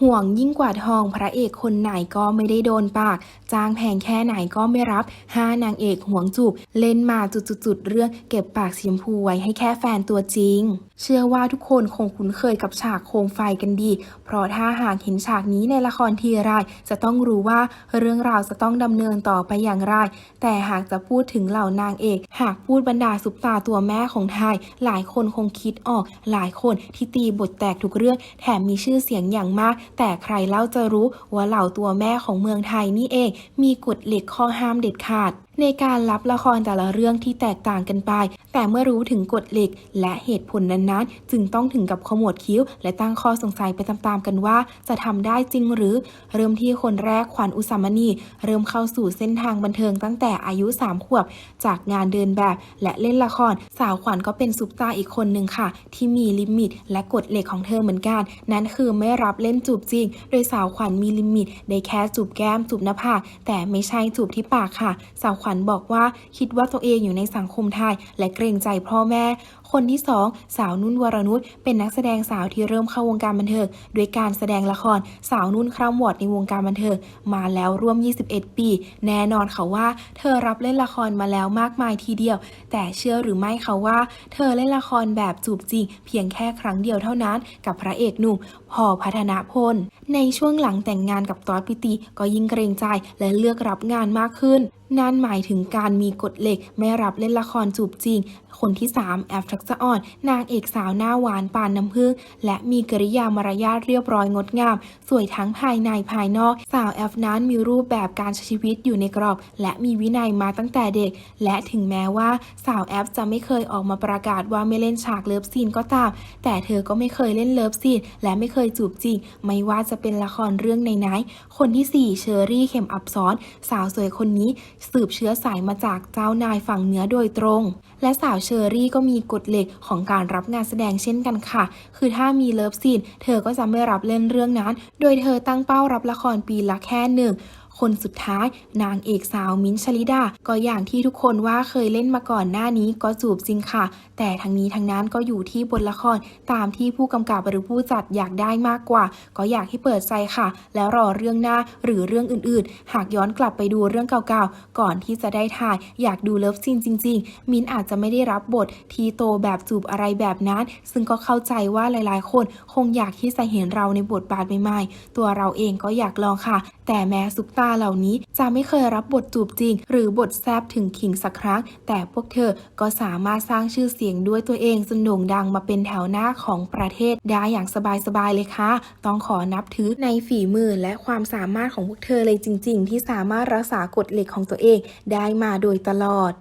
ห่วงยิ่งกว่าทองพระเอกคนไหนก็ไม่ได้โดนปาก จ้างแพงแค่ไหนก็ไม่รับห้านางเอกห่วงจูบ เล่นมาจุดๆเรื่องเก็บปากสีชมพูไว้ให้แค่แฟนตัวจริง เชื่อว่าทุกคนคงคุ้นเคยกับฉากโคมไฟกันดี เพราะถ้าหากเห็นฉากนี้ในละครทีไรจะต้องรู้ว่าเรื่องราวจะต้องดำเนินต่อไปอย่างไร แต่หากจะพูดถึงเหล่านางเอก หากพูดบรรดาซุปตาตัวแม่ของไทย หลายคนคงคิดออก หลายคนที่ตีบทแตกทุกเรื่องแถมมีชื่อเสียงอย่างมากแต่ใครเล่าจะรู้ว่าเหล่าตัวแม่ของเมืองไทยนี่เอง มีกฎเหล็กข้อห้ามเด็ดขาด ในการรับละครแต่ละเรื่องที่แตกต่างกันไป แต่เมื่อรู้ถึงกฎเหล็ก และเหตุผลนั้นๆ จึงต้องถึงกับขมวดคิ้ว และตั้งข้อสงสัยไปตามๆกันว่า จะทำได้จริงหรือ เริ่มที่คนแรกขวัญอุสามณี เริ่มเข้าสู่เส้นทางบันเทิงตั้งแต่อายุ 3 ขวบ จากงานเดินแบบและเล่นละคร สาวขวัญก็เป็นซุปตาร์อีกคนหนึ่งค่ะ ที่มีลิมิต และกฎเหล็กของเธอเหมือนกัน นั่นคือไม่รับเล่นจูบจริง โดยสาวขวัญมีลิมิต ได้แค่จูบแก้มจูบหน้าผากแต่ไม่ใช่จูบที่ปากค่ะ สาวขวัญบอกว่าคิดว่าตัวเองอยู่ในสังคมไทย และเกรงใจพ่อแม่คนที่สองสาวนุ่นวรนุชเป็นนักแสดงสาวที่เริ่มเข้าวงการบันเทิงด้วยการแสดงละครสาวนุ่นคร่ำวอดในวงการบันเทิงมาแล้วร่วม 21 ปี แน่นอนค่ะว่า เธอรับเล่นละครมาแล้วมากมายทีเดียว แต่เชื่อหรือไม่คะว่า เธอเล่นละครแบบจูบจริง เพียงแค่ครั้งเดียวเท่านั้นกับพระเอกหนุ่มพอพัฒนาพล ในช่วงหลังแต่งงานกับตอสปิติก็ยิ่งเกรงใจและเลือกรับงานมากขึ้น นั่นหมายถึงการมีกฎเหล็กไม่รับเล่นละครจูบจริง คนที่ 3 แอฟทักษะอ่อน นางเอกสาวหน้าหวานปานน้ำผึ้งและมีกริยามารยาทเรียบร้อยงดงาม สวยทั้งภายในภายนอก สาวแอฟนั้นมีรูปแบบการใช้ชีวิตอยู่ในกรอบ และมีวินัยมาตั้งแต่เด็ก และถึงแม้ว่าสาวแอฟจะไม่เคยออกมาประกาศว่าไม่เล่นฉากเลิฟซีนก็ตาม แต่เธอก็ไม่เคยเล่นเลิฟซีนและไม่เคยจูบจริง ไม่ว่าจะเป็นละครเรื่องไหนๆคนที่ 4 เชอรี่เข็มอับซ้อน สาวสวยคนนี้ สืบเชื้อสายมาจากเจ้านายฝั่งเหนือโดยตรง และสาวเชอรี่ก็มีกฎเหล็กของการรับงานแสดงเช่นกันค่ะ คือถ้ามีเลิฟซีนเธอก็จะไม่รับเล่นเรื่องนั้น โดยเธอตั้งเป้ารับละครปีละแค่หนึ่ง คนสุดท้าย นางเอกสาวมิ้นชลิดา ก็อย่างที่ทุกคนว่าเคยเล่นมาก่อนหน้านี้ก็จูบจริงค่ะ แต่ทั้งนี้ทั้งนั้นก็อยู่ที่บทละครตามที่ผู้กำกับหรือผู้จัดอยากได้มากกว่า ก็อยากให้เปิดใจค่ะ แล้วรอเรื่องหน้าหรือเรื่องอื่นๆ หากย้อนกลับไปดูเรื่องเก่าๆ ก่อนที่จะได้ถ่าย อยากดูเลิฟซีนจริง ๆ มิ้นอาจจะไม่ได้รับบททีโตแบบจูบอะไรแบบนั้น ซึ่งก็เข้าใจว่าหลายๆ คนคงอยากที่จะเห็นเราในบทบาทใหม่ๆ ตัวเราเองก็อยากลองค่ะ แต่แม้ซุปตาเหล่านี้จะไม่เคยรับบทจูบจริง หรือบทแซบถึงขิงสักครั้ง แต่พวกเธอก็สามารถสร้างชื่อเสียงด้วยตัวเองจนโด่งดังมาเป็นแถวหน้าของประเทศได้อย่างสบายๆเลยค่ะ ต้องขอนับถือในฝีมือและความสามารถของพวกเธอเลยจริง ๆ ที่สามารถรักษากฎเหล็กของตัวเองได้มาโดยตลอด